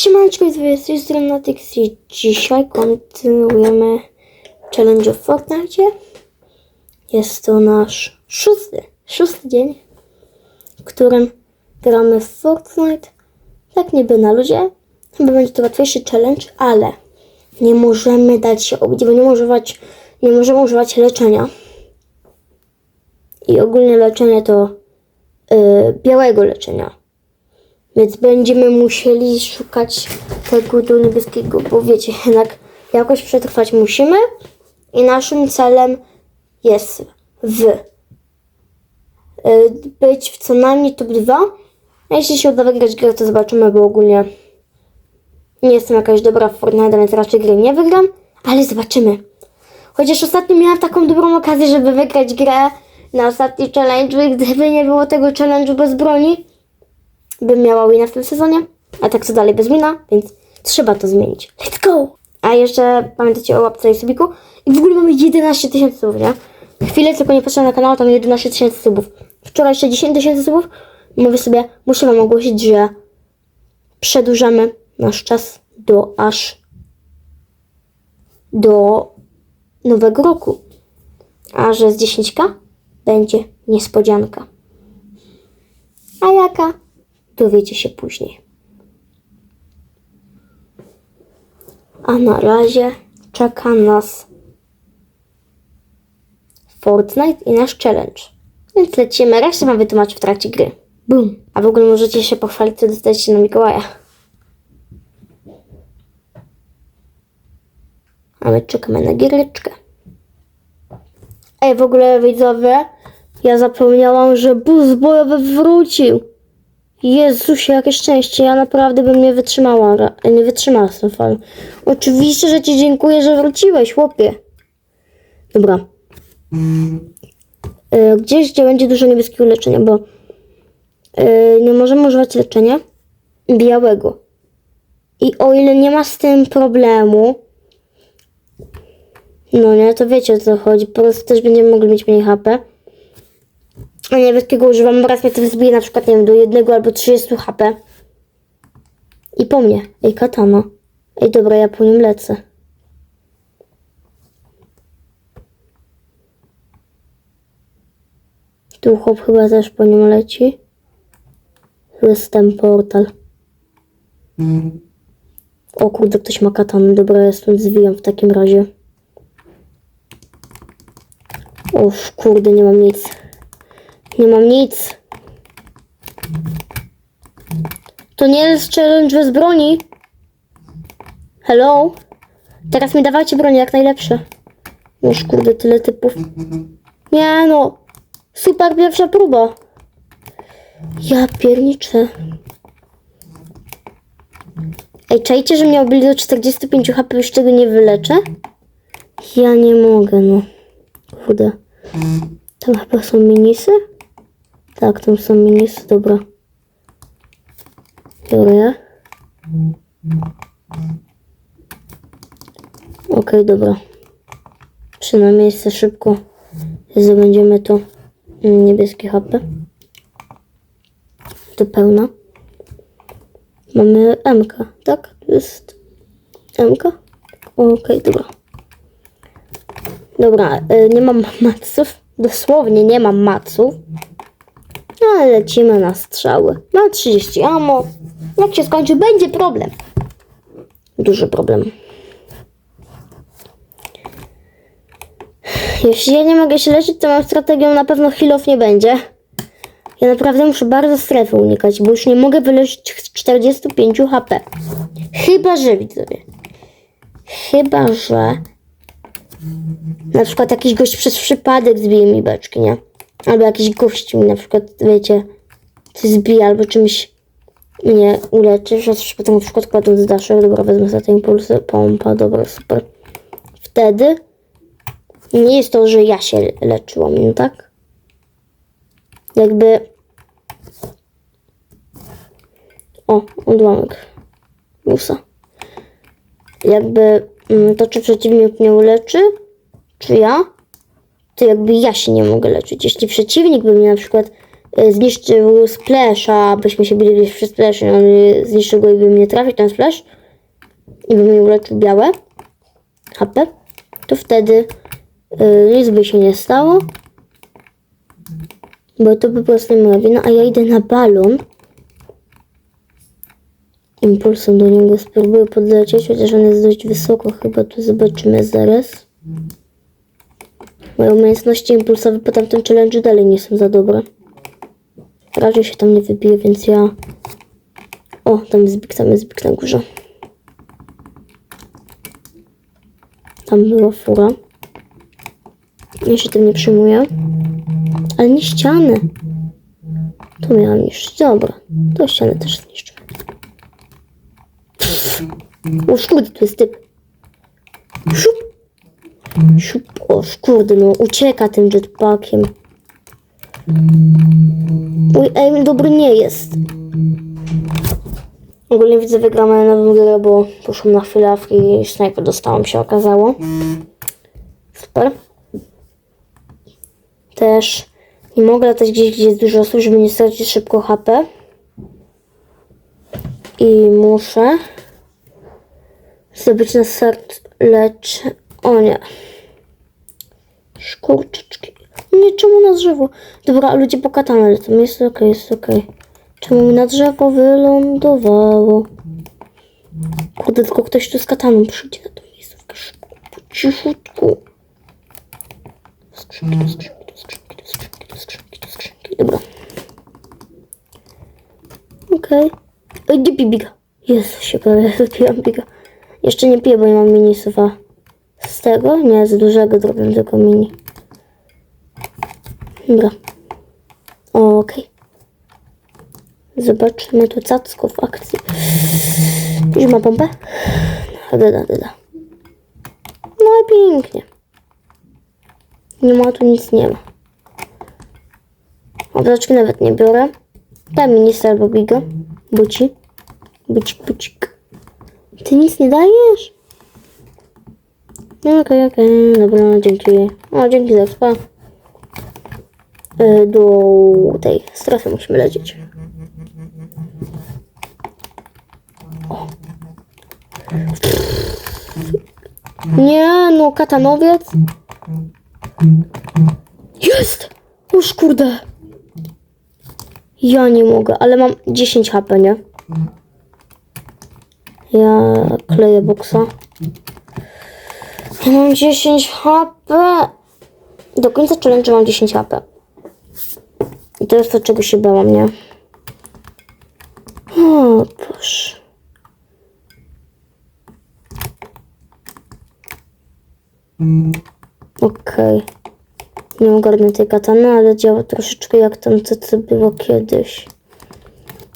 Siemaneczko, z tej strony Natix i dzisiaj kontynuujemy challenge w Fortnite. Jest to nasz szósty, szósty dzień, w którym gramy w Fortnite. Tak niby na ludzie, chyba będzie to łatwiejszy challenge, ale nie możemy dać się obić, bo nie, używać, nie możemy używać leczenia. I ogólnie leczenie to yy, białego leczenia. Więc będziemy musieli szukać tego do niebieskiego, bo wiecie, jednak jakoś przetrwać musimy. I naszym celem jest w y, być w co najmniej top 2. A jeśli się uda wygrać grę, to zobaczymy, bo ogólnie nie jestem jakaś dobra w Fortnite, więc raczej gry nie wygram, ale zobaczymy. Chociaż ostatnio miałam taką dobrą okazję, żeby wygrać grę na ostatni challenge, gdyby nie było tego challenge'u bez broni, bym miała wina w tym sezonie, a tak co dalej bez wina, więc trzeba to zmienić. Let's go! A jeszcze pamiętacie o łapce i subiku? I w ogóle mamy 11 tysięcy subów, nie? Chwilę tylko nie patrzę na kanał, tam 11 tysięcy subów. Wczoraj jeszcze 10 tysięcy subów. Mówię sobie, muszę wam ogłosić, że przedłużamy nasz czas do aż do nowego roku. A że z 10k będzie niespodzianka. A jaka? Dowiecie się później. A na razie czeka nas Fortnite i nasz challenge. Więc lecimy. Resztę wam wytłumaczę w trakcie gry. Boom. A w ogóle możecie się pochwalić, co dostaliście na Mikołaja. A my czekamy na giereczkę. Ej, w ogóle widzowie, ja zapomniałam, że bus bojowy wrócił. Jezusie, jakie szczęście, ja naprawdę bym nie wytrzymała, nie wytrzymała falem. Oczywiście, że ci dziękuję, że wróciłeś, chłopie. Dobra. E, Gdzieś, gdzie będzie dużo niebieskiego leczenia, bo e, nie możemy używać leczenia białego. I o ile nie ma z tym problemu, no nie, to wiecie o co chodzi, po prostu też będziemy mogli mieć mniej HP. A niebieskiego używam, raz mnie to wzbije na przykład, nie wiem, do jednego albo 30 HP. I po mnie. Ej, katana. Ej, dobra, ja po nim lecę. Tu chłop chyba też po nim leci. Jest ten portal. O kurde, ktoś ma katanę. Dobra, ja stąd zwijam w takim razie. O kurde, nie mam nic. Nie mam nic. To nie jest challenge bez broni. Hello? Teraz mi dawajcie broni jak najlepsze. Już kurde, tyle typów. Nie no. Super pierwsza próba. Ja pierniczę. Ej, czajcie, że mnie obili do 45 HP, już tego nie wyleczę? Ja nie mogę, no. Kurde. Tam chyba są minisy? Tak, tam są minisy, dobra. Biorę je. Okej, dobra. Przynajmniej miejsce szybko. Zdobędziemy to mm, niebieskie HP. Do pełna. Mamy MK, tak? To jest MK? Okej, dobra. Dobra, y, nie mam maców. Dosłownie nie mam maców. No, ale lecimy na strzały. Mam 30 ammo. Jak się skończy, będzie problem. Duży problem. Jeśli ja nie mogę się leczyć, to mam strategią na pewno healów nie będzie. Ja naprawdę muszę bardzo strefy unikać, bo już nie mogę wyleczyć 45 HP. Chyba, że widzowie. Chyba, że na przykład jakiś gość przez przypadek zbije mi beczki, nie? Albo jakiś gość mi na przykład, wiecie, coś zbije albo czymś mnie uleczy, że potem na przykład kładę z daszek, dobra, wezmę sobie te impulsy, pompa, dobra, super. Wtedy nie jest to, że ja się leczyłam, no tak? Jakby... O, odłamek. Musa. Jakby mm, to, czy przeciwnik mnie uleczy, czy ja, to jakby ja się nie mogę leczyć. Jeśli przeciwnik by mnie na przykład y, zniszczył Splasha, byśmy się bili gdzieś przy Splashu, on zniszczył go i by mnie trafił ten Splash i by mi uleczył białe HP, to wtedy y, nic by się nie stało, bo to po prostu nie moja wina, a ja idę na balon. Impulsem do niego spróbuję podlecieć, chociaż on jest dość wysoko, chyba tu zobaczymy zaraz. Moje umiejętności impulsowe po tamtym challenge dalej nie są za dobre. Raczej się tam nie wybije, więc ja... O, tam jest Big, tam jest Big na górze. Tam była fura. Ja się tym nie przejmuję. Ale nie ściany. Tu miałam niszczyć. Dobra, to ścianę też zniszczę. O kurde, tu jest typ. Szup. Szup. O kurde, no ucieka tym jetpackiem. Mój aim dobry nie jest. Ogólnie widzę wygramy nową grę, bo poszłam na chwilę i snajper dostałam się okazało. Super. Też nie mogę latać gdzieś, gdzie jest dużo osób, żeby nie stracić szybko HP. I muszę zdobyć na start lecz... O nie. Szkurczyczki. Nie, czemu na drzewo? Dobra, ludzie po katanę lecą. Jest okej, jest okej. Czemu mi na drzewo wylądowało? Kurde, tylko ktoś tu z kataną przyjdzie na tą miejscówkę szybko, po cichutku. Skrzynki, skrzynki, do skrzynki, skrzynki, skrzynki, do skrzynki. Dobra. Okej. Oj, gdzie pij biga? Jezu, się prawie wypiłam biga. Jeszcze nie piję, bo nie mam minisuwa. Z tego? Nie, z dużego zrobię tylko mini. Dobra. Okej. Zobaczymy tu cacko w akcji. Już ma pompę? Dada, dada. No i pięknie. Nie ma tu nic nie ma. Oblaczki nawet nie biorę. Daj mi nic albo biga. Buci. Bucik, bucik. Ty nic nie dajesz? Okej, okej, dobra, dzięki. O, dzięki za spa. E, Do tej strefy musimy lecieć. Nie, no, katanowiec. Jest! Już kurde. Ja nie mogę, ale mam 10 HP, nie? Ja kleję boksa. Mam 10 HP. Do końca challenge mam 10 HP. I to jest to, czego się bałam, nie? O Boże. Okej. Nie ogarnę tej katany, ale działa troszeczkę jak tam to, co było kiedyś.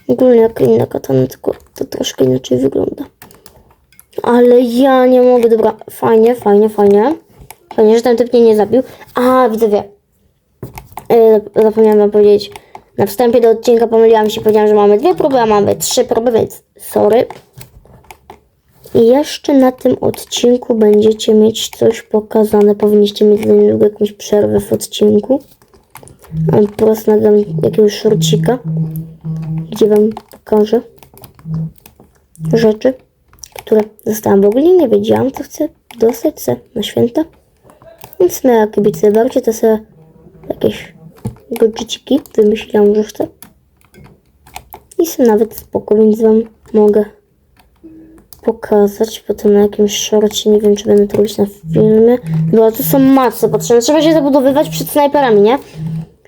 Ogólnie jak inna katana, tylko to troszkę inaczej wygląda. Ale ja nie mogę, dobra, fajnie, fajnie, fajnie. Fajnie, że ten typ mnie nie zabił. A, widzowie. Yy, zapomniałam powiedzieć. Na wstępie do odcinka pomyliłam się, powiedziałam, że mamy dwie próby, a mamy trzy próby, więc sorry. I jeszcze na tym odcinku będziecie mieć coś pokazane. Powinniście mieć za niedługo jakąś przerwę w odcinku. A po prostu nagram jakiegoś szorcika, gdzie wam pokażę rzeczy, które zostałam w ogóle nie wiedziałam, co chcę dostać se na święta. Więc na kibice bardziej to sobie jakieś gadżeciki wymyśliłam, że chcę. I są nawet spoko, więc wam mogę pokazać potem na jakimś szorcie. Nie wiem, czy będę to robić na filmie. Bo tu są mace potrzebne. Trzeba się zabudowywać przed snajperami, nie?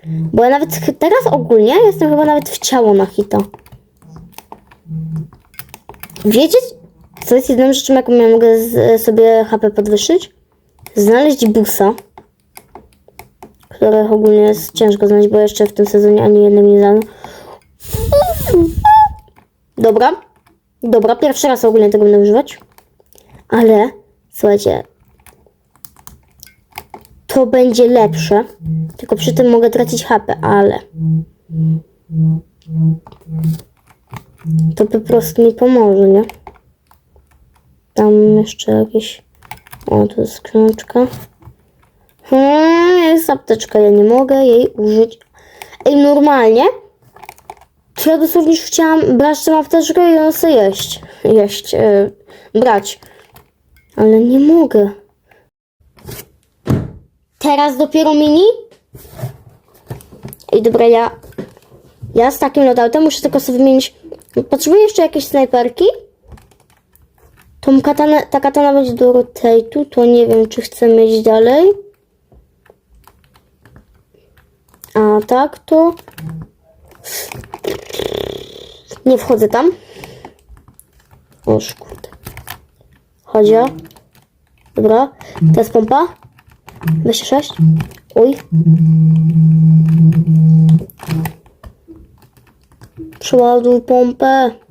Bo ja nawet teraz ogólnie jestem chyba nawet w ciało na hita. Wiecie, co jest jedną rzeczą, jaką ja mogę z, sobie HP podwyższyć? Znaleźć busa. Które ogólnie jest ciężko znaleźć, bo jeszcze w tym sezonie ani jednym nie dano. Dobra. Dobra, pierwszy raz ogólnie tego będę używać. Ale, słuchajcie, to będzie lepsze. Tylko przy tym mogę tracić HP, ale to po prostu mi pomoże, nie? Tam jeszcze jakieś... O, tu jest skrzyneczka. Hmm, jest apteczka, ja nie mogę jej użyć. Ej, normalnie? To ja dosłownie chciałam brać tę apteczkę i ją sobie jeść. Jeść, e, brać. Ale nie mogę. Teraz dopiero mini? Ej, dobra, ja... Ja z takim loadoutem muszę tylko sobie wymienić... Potrzebuję jeszcze jakieś snajperki? Tą katanę, ta katana będzie do rotate'u, to nie wiem, czy chcę mieć dalej. A tak to... Nie wchodzę tam. O kurde. Chodzi. Dobra. Teraz pompa. 26. Oj. Przeładuj pompę.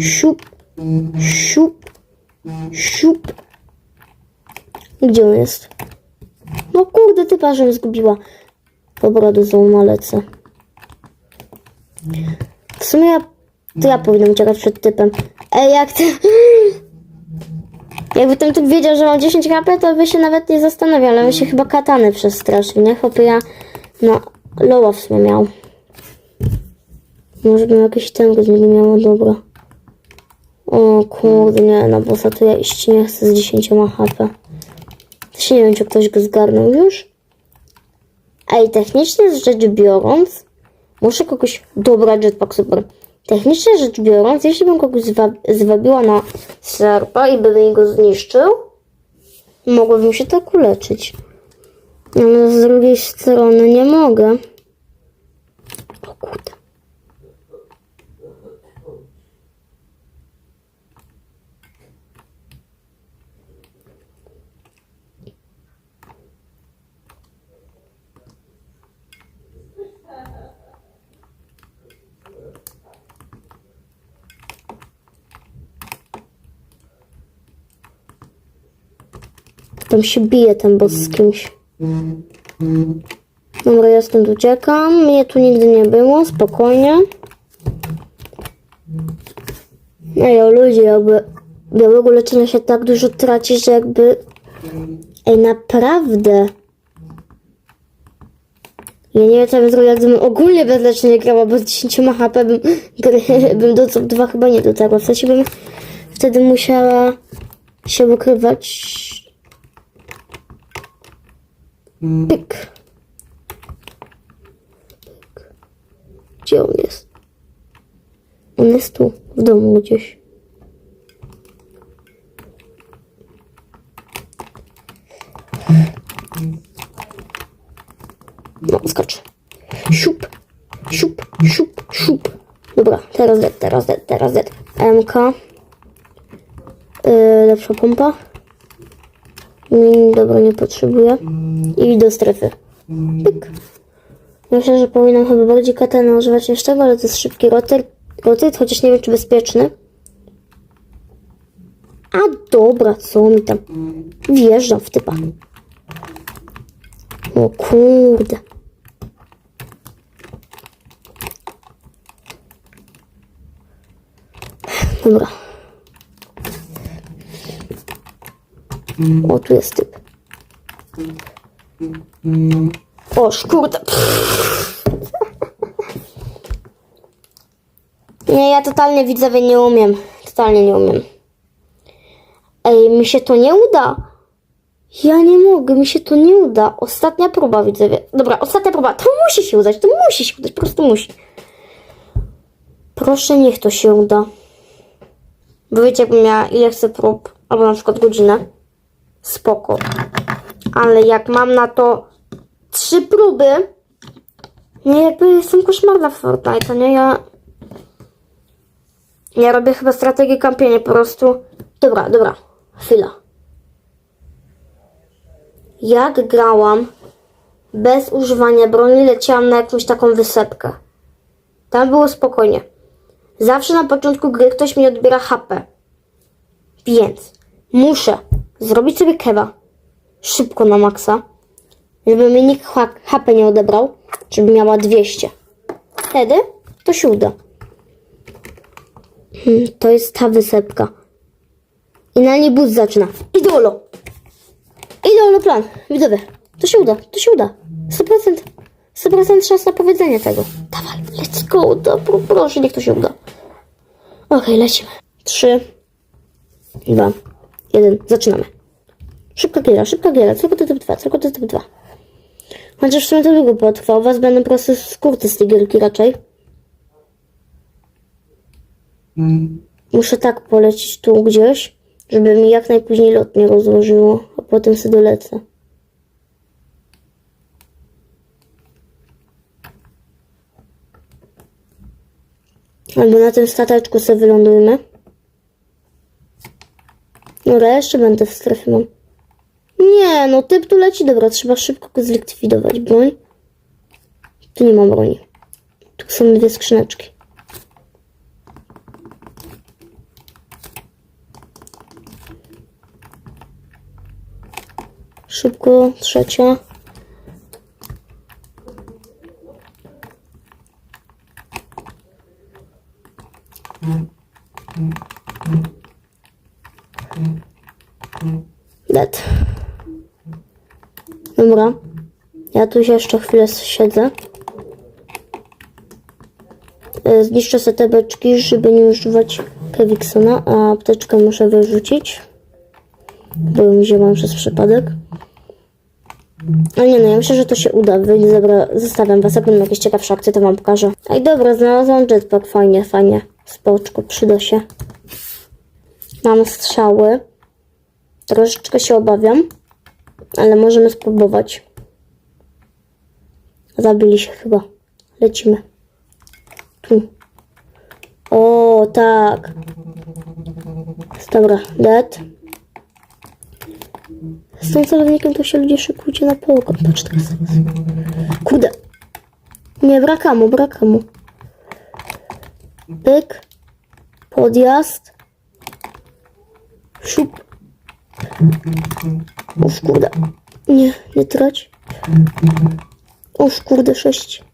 Siup. Siup. Siup. Gdzie on jest? No kurde, typa, żem zgubiła. Dobra, do zona lecę. W sumie ja, to ja powinnam uciekać przed typem. Ej, jak ty... Jakby ten typ wiedział, że mam 10 HP, to by się nawet nie zastanawiał, ale by się chyba katany przestraszył, nie? Chłopie, ja no, loła w sumie miał. Może bym jakiś ten niego miała, dobra. O kurde, na bossa to ja iść nie chcę z 10 HP. Też nie wiem, czy ktoś go zgarnął już. Ej, technicznie rzecz biorąc, muszę kogoś... Dobra, jetpack super. Technicznie rzecz biorąc, jeśli bym kogoś zwa... zwabiła na serpa i bym go zniszczył, mogłabym się tak uleczyć. Ale z drugiej strony nie mogę. O kurde. Tam się bije ten boss z kimś. Dobra, ja stąd uciekam. Mnie tu nigdy nie było, spokojnie. Ej, o ludzie, jakby białego leczenia się tak dużo traci, że jakby... Ej, naprawdę. Ja nie wiem, co bym zrobiła, gdybym ogólnie bez leczenia grała, bo z 10 HP bym, bym do top 2 chyba nie dotarła. W sensie bym wtedy musiała się ukrywać. Pyk. Pyk. Gdzie on jest? On jest tu, w domu gdzieś. No, skocz. Siup, siup, siup, siup. Dobra, teraz dead, teraz dead, teraz dead. MK. Yy, lepsza pompa. Dobra, nie potrzebuję. I do strefy. Pyk. Myślę, że powinnam chyba bardziej katana używać tego, ale to jest szybki rotyt, rotyt chociaż nie wiem, czy bezpieczny. A dobra, co mi tam? Wjeżdżam w typa. O kurde. Dobra. O, tu jest typ. O, kurde. Nie, ja totalnie widzowie nie umiem. Totalnie nie umiem. Ej, mi się to nie uda. Ja nie mogę, mi się to nie uda. Ostatnia próba, widzowie. Dobra, ostatnia próba. To musi się udać, to musi się udać, po prostu musi. Proszę, niech to się uda. Bo wiecie, jakbym miała ile chcę prób, albo na przykład godzinę. Spoko. Ale jak mam na to trzy próby, nie, jakby jestem koszmarna w Fortnite, nie? Ja... Ja robię chyba strategię kampienia, po prostu... Dobra, dobra. Chwila. Jak grałam bez używania broni, leciałam na jakąś taką wysepkę. Tam było spokojnie. Zawsze na początku gry ktoś mi odbiera HP. Więc muszę zrobić sobie kewa szybko na maksa, żeby mi nikt HP nie odebrał, żeby miała 200. Wtedy to się uda. Hmm, to jest ta wysepka. I na niej bus zaczyna. Idolo! Idolo plan, widzowie. To się uda, to się uda. 100%. 100% szans na powiedzenie tego. Dawaj, let's go. Dobro, proszę, niech to się uda. Okej, lecimy. Trzy, dwa, jeden, zaczynamy. Szybka giera, szybka giera. Tylko to typ 2, tylko to typ 2. Chociaż w sumie to długo potrwa. U was będą po prostu skórty z tej gierki raczej. Muszę tak polecieć tu gdzieś, żeby mi jak najpóźniej lot nie rozłożyło, a potem sobie dolecę. Albo na tym stateczku sobie wylądujmy. Dobra, jeszcze będę w strefie mam. Nie, no typ tu leci. Dobra, trzeba szybko go zlikwidować. Broń. Tu nie ma broni. Tu są dwie skrzyneczki. Szybko, trzecia. Dead. Dobra. Ja tu jeszcze chwilę siedzę. E, Zniszczę sobie te beczki, żeby nie używać Keviksona, a apteczkę muszę wyrzucić. Bo ją wzięłam przez przypadek. A nie no, ja myślę, że to się uda. Wy dobra, zostawiam was, jak będą jakieś ciekawsze akcje, to wam pokażę. Ej, dobra, znalazłam jetpack, fajnie, fajnie. Spoczko, przyda się. Mam strzały. Troszeczkę się obawiam, ale możemy spróbować. Zabili się chyba. Lecimy. Tu. O, tak. Dobra, dead. Z tym celownikiem to się ludzie szykujcie na połowę. Patrz teraz. Kurde. Nie, brak mu, brak mu. Pyk. Podjazd. Siup. Uż kurde. Nie, nie trać. Uż kurde, sześć.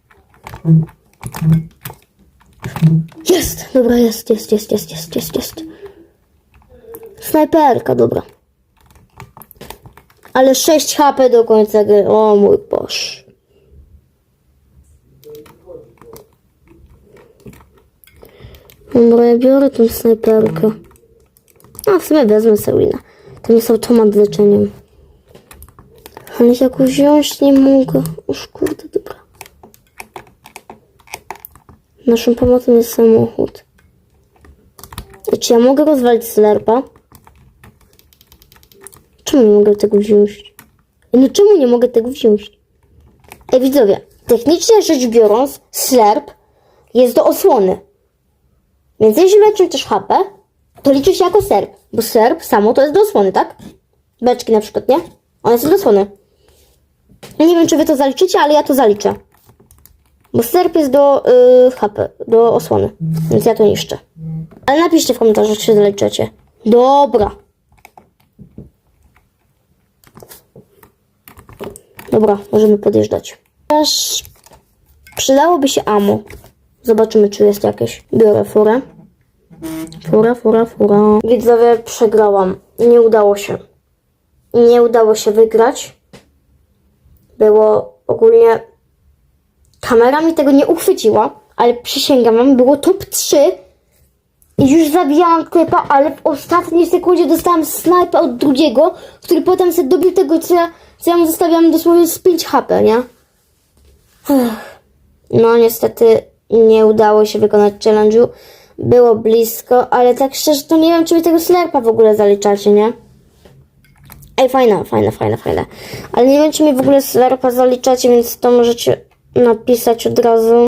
Jest! Dobra, jest, jest, jest, jest, jest, jest, jest. Snajperka, dobra. Ale 6 HP do końca gry. O mój Boże. Dobra, ja biorę tą snajperkę. A w sumie wezmę Serina. To jest automat z leczeniem. Ale jak go wziąć nie mogę. Uż kurde, dobra. Naszą pomocą jest samochód. I Czy ja mogę rozwalić slerpa? Czemu nie mogę tego wziąć? No czemu nie mogę tego wziąć? Ej widzowie, technicznie rzecz biorąc, slerp jest do osłony. Więc jeśli leczą też HP, to liczy się jako serp, bo serp samo to jest do osłony, tak? Beczki na przykład, nie? One są do osłony. Ja nie wiem, czy wy to zaliczycie, ale ja to zaliczę. Bo serp jest do y, HP, do osłony, więc ja to niszczę. Ale napiszcie w komentarzach, czy zaliczycie. Dobra. Dobra, możemy podjeżdżać. Też przydałoby się amo. Zobaczymy, czy jest jakieś. Biorę furę. Fura, fura, fura. Widzowie, przegrałam. Nie udało się. Nie udało się wygrać. Było ogólnie... Kamera mi tego nie uchwyciła, ale przysięgam wam, było top 3 i już zabijałam typa, ale w ostatniej sekundzie dostałam snajpę od drugiego, który potem sobie dobił tego, co ja, co ja mu zostawiałam dosłownie z 5 HP, nie? No niestety nie udało się wykonać challenge'u. Było blisko, ale tak szczerze to nie wiem, czy wy tego slerpa w ogóle zaliczacie, nie? Ej, fajna, fajna, fajna, fajna. Ale nie wiem, czy mi w ogóle slerpa zaliczacie, więc to możecie napisać od razu.